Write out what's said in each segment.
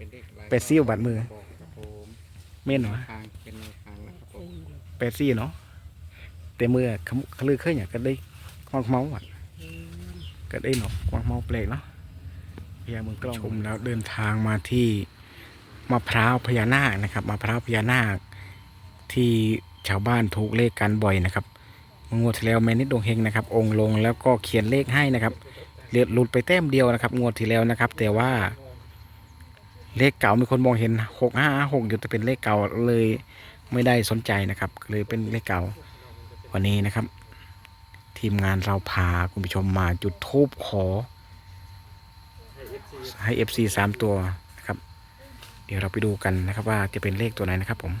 เป็นเลขอะไรแปดซี่บาดมือบอกครับผมเม่นเหรอทางเป็นแนวทางนะครับผมแปดซี่เนาะแต่มือขมุขลือเคยอย่างก็ได้ควางเมาส์อะก็ได้เนาะควางเมาส์เปลกเนาะพยามือกล้องชมแล้วเดินทางมาที่มะพร้าวพญานาคนะครับมะพร้าวพญานาค ที่ชาวบ้านถูกเลขกันบ่อยนะครับงวดที่แล้วแมนิดดวงเฮงนะครับ องค์ลงแล้วก็เขียนเลขให้นะครับเลือดหลุดไปแต้มเดียวนะครับ งวดที่แล้วนะครับ แต่ว่า เลขเก่ามีคนมองเห็นหกห้าหกอยู่แต่เป็นเลขเก่าเลยไม่ได้สนใจนะครับเลยเป็นเลขเก่าวันนี้นะครับ ทีมงานเราพาคุณผู้ชมมาจุดทูบขอ ให้ FC สามตัวนะครับ เดี๋ยวเราไปดูกันนะครับ ว่าจะเป็นเลขตัวไหนนะครับ ผม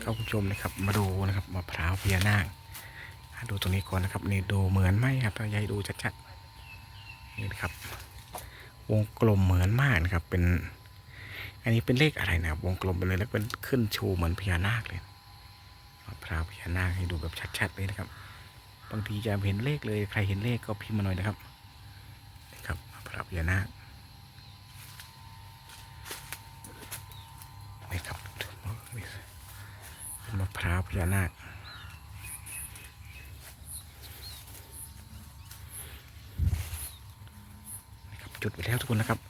เข้าคุณผู้ชมนะครับ มาดูนะครับมะพร้าวพญานาคดูตรงนี้ก่อนนะครับนี่ดูเหมือนไหมครับยายดูชัดๆนี่นะครับ วงกลมเหมือนมากนะครับเป็น อันนี้เป็นเลขอะไรนะครับวงกลมไปเลยแล้วเป็นขึ้นชูเหมือนพญานาคเลยพร้าวพญานาคให้ดูแบบชัด ๆ เลยนะครับ บางทีจะเห็นเลขเลยใครเห็นเลขก็พิมพ์มาหน่อยนะครับนี่ครับพร้าวพญานาคนี่ครับมะพร้าวพญานาคครับจุดไปแล้วทุกคนนะครับ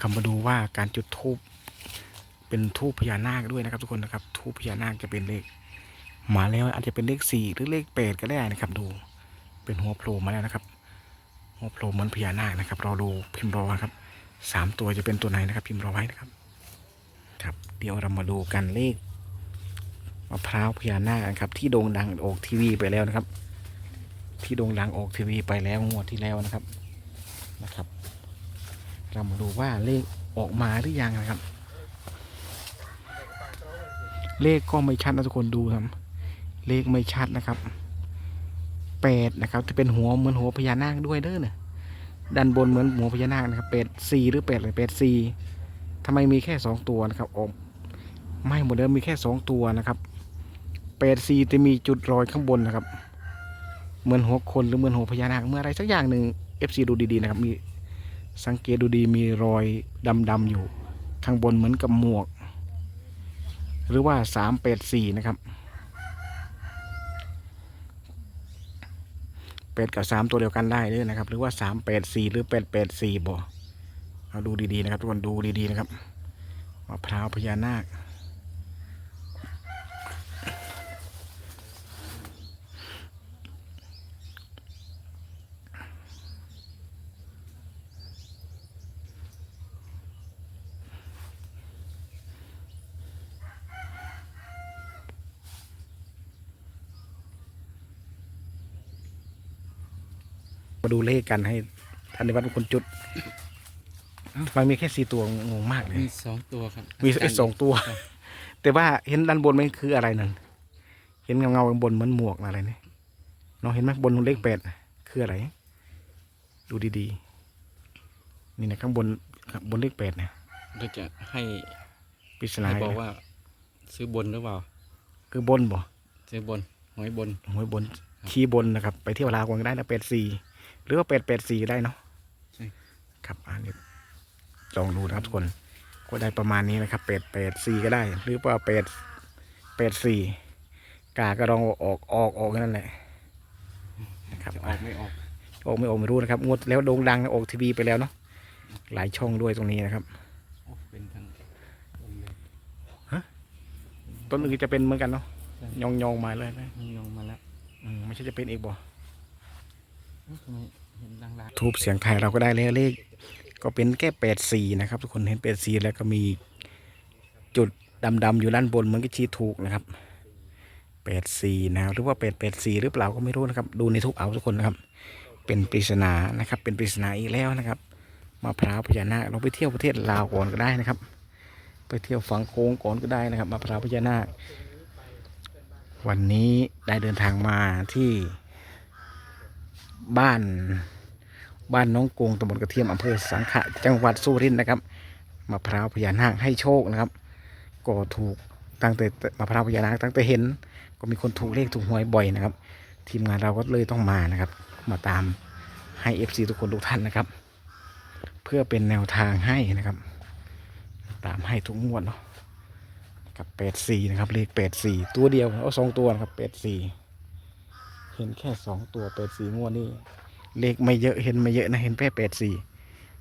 คำมาดูว่าการจุดทูบเป็นทูบพญานาคด้วยนะครับ ทุกคนนะครับทูบพญานาคจะเป็นเลขมาแล้วอาจจะเป็นเลขสี่หรือเลขแปดก็ได้นะครับ ดู เป็นหัวโผล่มาแล้วนะครับ หัวโผล่เหมือนพญานาคนะครับรอดูพิมพ์รอครับสามตัวจะเป็นตัวไหนนะครับ พิมพ์รอไว้นะครับ ครับ เดี๋ยวเรามาดูกันเลขมะพร้าวพญานาคนะครับ ที่โด่งดังออกทีวีไปแล้วนะครับ ที่โด่งดังออกทีวีไปแล้วงวดที่แล้วนะครับนะครับ เรามาดูว่าเลขออกมาหรือยังนะครับ เลขก็ไม่ชัดนะทุกคนดูครับ เลขไม่ชัดนะครับแปดนะครับจะเป็นหัวเหมือนหัวพญานาคด้วยเด้อเนี่ยด้านบนเหมือนหัวพญานาคนะครับเป็ดสี่หรือเป็ดอะไรเป็ดสี่ทำไมมีแค่สองตัวนะครับออกไม่หมดเดิมมีแค่สองตัวนะครับเป็ดสี่จะมีจุดรอยข้างบนนะครับ เหมือนหัวคนหรือเหมือนหัวพญานาคเมื่ออะไรสักอย่างหนึ่ง FC ดูดีๆนะครับมี สังเกตดูดีมีรอยดำๆอยู่ ข้างบนเหมือนกับหมวก หรือว่าสามแปดสี่นะครับเป็ดกับสามตัวเดียวกันได้เลยนะครับ หรือว่าสามแปดสี่หรือแปดแปดสี่บ่เอาดูดีๆนะครับทุกคนดูดีๆนะครับมะพร้าวพญานาค มาดูเลขกันให้ท่านในวัดเป็นคนจุดมันมีแค่สี่ตัวงงมากเลยมีสองตัวครับมีไอ้สองตัว แต่ว่าเห็นด้านบนมันคืออะไรนั่นเห็นเงาเงาๆข้างบนเหมือนหมวกอะไรเนี่ยน้องเห็นไหมบนเลขแปดน่ะคืออะไร ดูดีๆ นี่นะข้างบนข้างบนเลขแปดเนี่ยเราจะให้ปริศนาให้อีกบอกนะว่า ซื้อบนหรือเปล่า คือบนบ่ซื้อบนหวยบนหวยบนคีย์บนนะครับ ไปเที่ยวลาวกันก็ได้นะแปดสี่ หรือว่าแปดแปดสี่ได้เนาะใช่ครับอันนี้ลองดูนะครับทุกคนก็ได้ประมาณนี้นะครับแปดแปดสี่ก็ได้ หรือว่าแปดแปดสี่กาก็ลองออกออกออกแค่นั่นแหละนะครับจะออกไม่ออกออกไม่ออกไม่รู้นะครับงวดแล้วโด่งดังออกทีวีไปแล้วเนาะหลายช่องด้วยตรงนี้นะครับโอ้เป็นทั้งบนเลยต้นอื่นจะเป็นเหมือนกันเนาะใช่ยองยองๆมาเลยนะยองมาแล้วอืมไม่ใช่จะเป็นอีกบ่เอ้า ทูบเสียงไทยเราก็ได้แล้วเลข ก็เป็นแค่แปดสี่นะครับ ทุกคนเห็นแปดสี่แล้วก็มีจุดดำๆอยู่ด้านบนเหมันก็ชี้ถูกนะครับแปดสี่นะหรือว่าแปดแปดสี่หรือเปล่าก็ไม่รู้นะครับ ดูในทุกเอาทุกคนนะครับ เป็นปริศนานะครับ เป็นปริศนาอีกแล้วนะครับมะพร้าวพญานาคเราไปเที่ยวประเทศลาวก่อนก็ได้นะครับ ไปเที่ยวฝั่งโค้งก่อนก็ได้นะครับมะพร้าวพญานาควันนี้ได้เดินทางมาที่ บ้านบ้านน้องกงตำบลกระเทียมอำเภอสังขะจังหวัดสุรินทร์นะครับมะพร้าวพญานาคให้โชคนะครับ ก็ถูกตั้งแต่มะพร้าวพญานาคตั้งแต่เห็น ก็มีคนถูกเลขถูกหวยบ่อยนะครับ ทีมงานเราก็เลยต้องมานะครับ มาตามให้เอฟซีทุกคนทุกท่านนะครับ เพื่อเป็นแนวทางให้นะครับ ตามให้ทุกงวดเนาะกับแปดสี่นะครับเลขแปดสี่ตัวเดียวเอาสองตัวนะครับแปดสี่ เห็นแค่สองตัวแปดสี่งวดนี่เลขไม่เยอะเห็นไม่เยอะนะเห็นแค่แปดสี่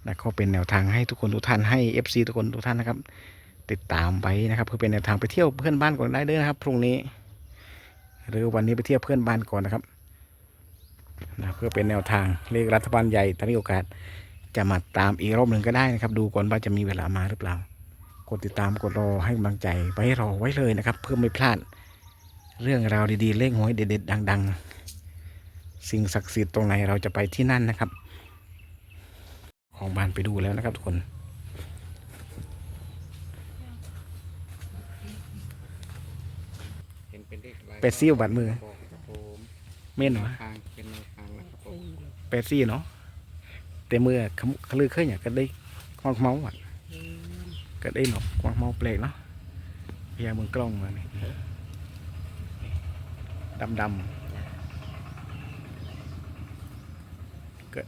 นะก็เป็นแนวทางให้ทุกคนทุกท่านให้เอฟซีทุกคนทุกท่านนะครับ ติดตามไว้นะครับเพื่อเป็นแนวทางไปเที่ยวเพื่อนบ้านก่อนได้เด้อนะครับพรุ่งนี้ หรือวันนี้ไปเที่ยวเพื่อนบ้านก่อนนะครับนะเพื่อเป็นแนวทางเลขรัฐบาลใหญ่ถ้ามีโอกาสจะมาตามอีกรอบหนึ่งก็ได้นะครับ ดูก่อนว่าจะมีเวลามาหรือเปล่ากดติดตามกดรอให้กำลังใจไว้รอไว้เลยนะครับ เพื่อไม่พลาดเรื่องราวดีๆเลขหวยเด็ดๆดัง ๆ สิ่งศักดิ์สิทธิ์ตรงไหนเราจะไปที่นั่นนะครับ ของบ้านไปดูแล้วนะครับทุกคนเห็นเป็นเลขอะไรเป็ดซิ่วบัดมือบอกครับผมเม่นเหรอทางเป็นแนวทางนะครับผมแปดซี่เนาะแต่เมื่อขมขลือเคยเนี่ยก็ได้ควางเมาส์อะก็ได้หนอกควางเมาส์เปลกเนาะพยายามมึงกล้องมาเนี่ยดำดำๆก็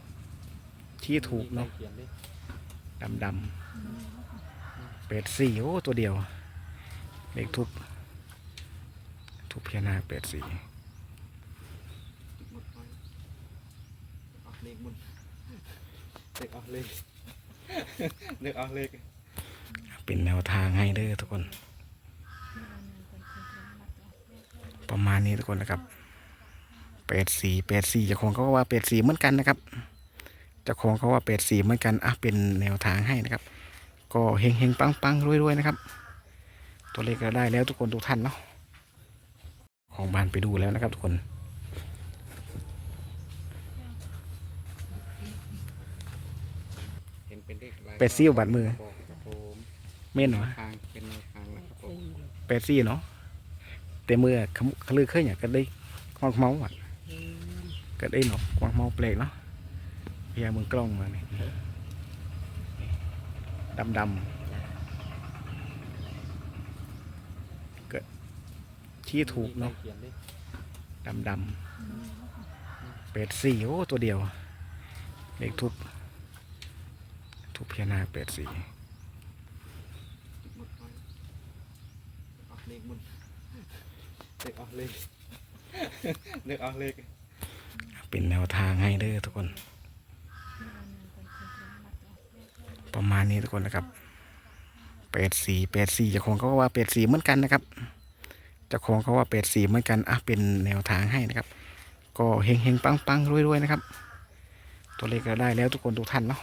ชี้ถูกเนาะเขียนดิดำดำเป็ดสี่โอ้ตัวเดียว เลขทุบทุบพญานาคเป็ดสี่หมดไปออกเลขหมดเลขออกเลขเลขออกเลขเป็นแนวทางให้เด้อทุกคน ประมาณนี้ทุกคนนะครับแปดสี่แปดสี่เจ้าของเขาก็ว่าแปดสี่เหมือนกันนะครับเจ้าของเขาว่าแปดสี่เหมือนกันอะเป็นแนวทางให้นะครับ ก็เฮงเฮงปังปังรวยรวยนะครับ ตัวเลขก็ได้แล้วทุกคนทุกท่านเนาะของบ้านไปดูแล้วนะครับทุกคนเห็นเป็นเลขอะไรเป็ดซิ่วบัดมือบอกครับผมเม่นเหรอทางเป็นแนวทางนะครับผมแปดซี่เนาะแต่เมื่อขมขลือเคยเนี่ยก็ได้ควางเมาส์อะก็ได้หนอกควางเมาส์เปลกเนาะพ ยายามมึงกล้องมาเนี่ยดำดำๆก็ชี้ถูกเนาะเขียนดิดำดำๆเป็ดสี่โอ้ตัวเดียว เลขทุบทุบพญานาคเป็ดสี่หมดไปออกเลขหมดเลขออกเลขเลขออกเลขเป็นแนวทางให้เด้อทุกคน ประมาณนี้ทุกคนนะครับแปดสี่แปดสี่เจ้าของเขาก็ว่าแปดสี่เหมือนกันนะครับเจ้าของเขาว่าแปดสี่เหมือนกันอะเป็นแนวทางให้นะครับ ก็เฮงเฮงปังปังรวยรวยนะครับ ตัวเลขก็ได้แล้วทุกคนทุกท่านเนาะ